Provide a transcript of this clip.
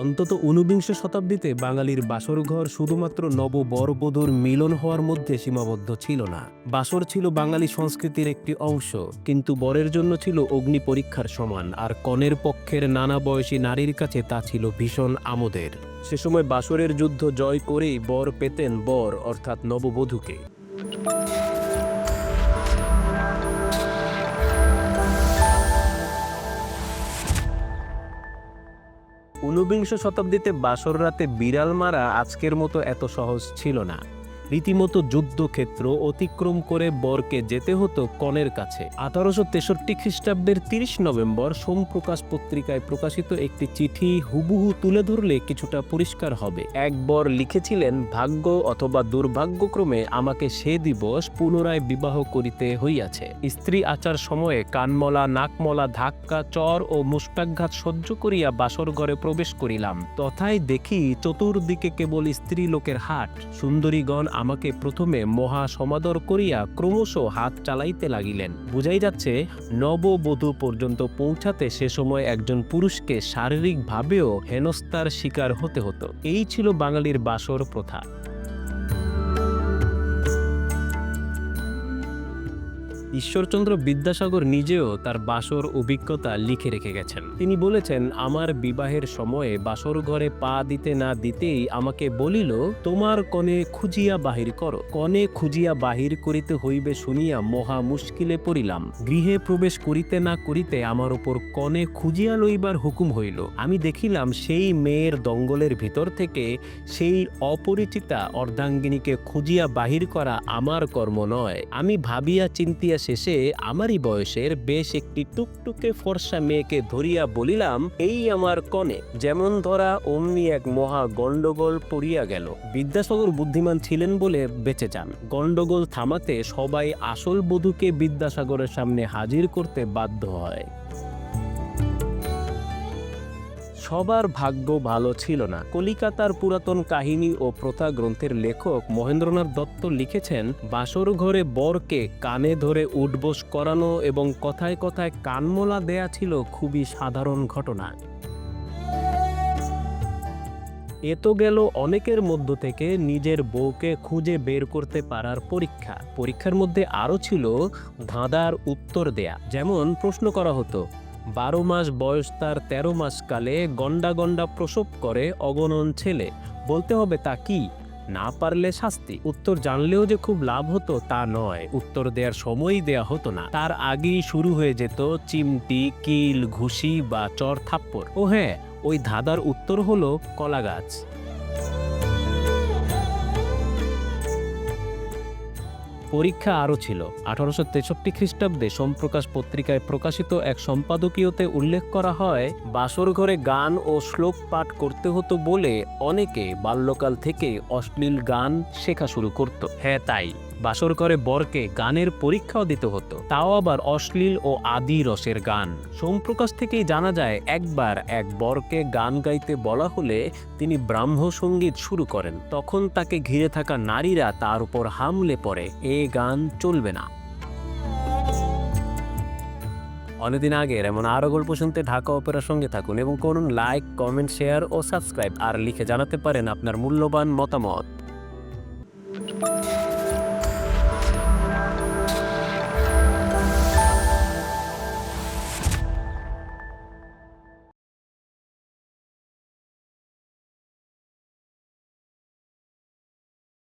অন্তত ঊনবিংশ শতাব্দীতে বাঙালির বাসরঘর শুধুমাত্র নব বরবধূর মিলন হওয়ার মধ্যে সীমাবদ্ধ ছিল না। বাসর ছিল বাঙালি সংস্কৃতির একটি অংশ, কিন্তু বরের জন্য ছিল অগ্নি পরীক্ষার সমান, আর কনের পক্ষের নানা বয়সী নারীর কাছে তা ছিল ভীষণ আমোদের। সে সময় বাসরের যুদ্ধ জয় করেই বর পেতেন বর, অর্থাৎ নববধূকে। ঊনবিংশ শতাব্দীতে বাসর রাতে বিড়াল মারা আজকের মতো এত সহজ ছিল না। রীতিমতো যুদ্ধক্ষেত্র অতিক্রম করে বরকে যেতে হতো কনের কাছে। আঠারোশো তেষট্টি খ্রিস্টাব্দের তিরিশ নভেম্বর সোমপ্রকাশ পত্রিকায় প্রকাশিত একটি চিঠি হুবহু তুলে ধরলে কিছুটা পরিষ্কার হবে। এক বর লিখেছিলেন, ভাগ্য অথবা দুর্ভাগ্যক্রমে আমাকে সে দিবস পুনরায় বিবাহ করিতে হইয়াছে। স্ত্রী আচার সময়ে কানমলা, নাকমলা, ধাক্কা, চর ও মুষ্টাঘাত সহ্য করিয়া বাসর ঘরে প্রবেশ করিলাম। তথায় দেখি চতুর্দিকে কেবল স্ত্রী লোকের হাট। সুন্দরীগণ আমাকে প্রথমে মহা সমাদর করিয়া ক্রমশ হাত চালাইতে লাগিলেন। বুঝাই যাচ্ছে, নববধূ পর্যন্ত পৌঁছাতে সে সময় একজন পুরুষকে শারীরিকভাবেও হেনস্তার শিকার হতে হতো। এই ছিল বাঙালির বাসর প্রথা। ঈশ্বরচন্দ্র বিদ্যাসাগর নিজেও তার বাসর অভিজ্ঞতা লিখে রেখে গেছেন। তিনি বলেছেন, আমার বিবাহের সময়ে বাসর ঘরে পা দিতে না দিতেই আমাকে বলিল, তোমার কনে খুঁজিয়া বাহির করো, কনে খুঁজিয়া বাহির করিতে হইবে শুনিয়া মহা মুশকিলে পড়িলাম। গৃহে প্রবেশ করিতে না করিতে আমার উপর কনে খুঁজিয়া লইবার হুকুম হইল। আমি দেখিলাম সেই মেয়ের দঙ্গলের ভিতর থেকে সেই অপরিচিতা অর্ধাঙ্গিনীকে খুঁজিয়া বাহির করা আমার কর্ম নয়। আমি ভাবিয়া চিন্তিয়া শেষে আমারই বয়সের বেশ একটি টুকটুকে ফর্সা মেয়েকে ধরিয়া বলিলাম, এই আমার কনে, যেমন ধরা অমনি এক মহা গণ্ডগোল পড়িয়া গেল। বিদ্যাসাগর বুদ্ধিমান ছিলেন বলে বেঁচে যান। গণ্ডগোল থামাতে সবাই আসল বধূকে বিদ্যাসাগরের সামনে হাজির করতে বাধ্য হয়। সবার ভাগ্য ভালো ছিল না। কলিকাতার পুরাতন কাহিনী ও প্রথা গ্রন্থের লেখক মহেন্দ্রনাথ দত্ত লিখেছেন বাসর ঘরে বরকে কানে ধরে উঠবোস করানো এবং কথায় কথায় কানমোলা দেয়া ছিল খুবই সাধারণ ঘটনা। এ তো গেল অনেকের মধ্য থেকে নিজের বউকে খুঁজে বের করতে পারার পরীক্ষা। পরীক্ষার মধ্যে আরও ছিল ধাঁধার উত্তর দেয়া। যেমন প্রশ্ন করা হতো বারো মাস বয়স তার তেরো মাস কালে গন্ডা গন্ডা প্রসব করে অগণন ছেলে। বলতে হবে তা কি? না পারলে শাস্তি। উত্তর জানলেও যে খুব লাভ হতো তা নয়। উত্তর দেওয়ার সময়ই দেয়া হতো না। তার আগেই শুরু হয়ে যেত চিমটি, কিল, ঘুষি বা চর থাপ্পড়। ও হ্যাঁ ওই ধাঁধার উত্তর হলো কলা গাছ পরীক্ষা আরও ছিল। আঠারোশো তেষট্টি খ্রিস্টাব্দে সোমপ্রকাশ পত্রিকায় প্রকাশিত এক সম্পাদকীয়তে উল্লেখ করা হয়, বাসর ঘরে গান ও শ্লোক পাঠ করতে হতো বলে অনেকে বাল্যকাল থেকে অশ্লীল গান শেখা শুরু করত। হ্যাঁ তাই। বাসর বরকে গানের পরীক্ষাও দিতে হতো। তাও আবার অশ্লীল ও আদি রসের গান। সোমপ্রকাশ থেকেই জানা যায়, একবার এক বরকে গান গাইতে বলা হলে তিনি ব্রাহ্ম সংগীত শুরু করেন। তখন তাকে ঘিরে থাকা নারীরা তার উপর হামলে পড়ে। এ গান চলবে না। অনেকদিন আগের এমন আরও গল্প শুনতে ঢাকা অপেরার সঙ্গে থাকুন এবং করুন লাইক, কমেন্ট, শেয়ার ও সাবস্ক্রাইব। আর লিখে জানাতে পারেন আপনার মূল্যবান মতামত।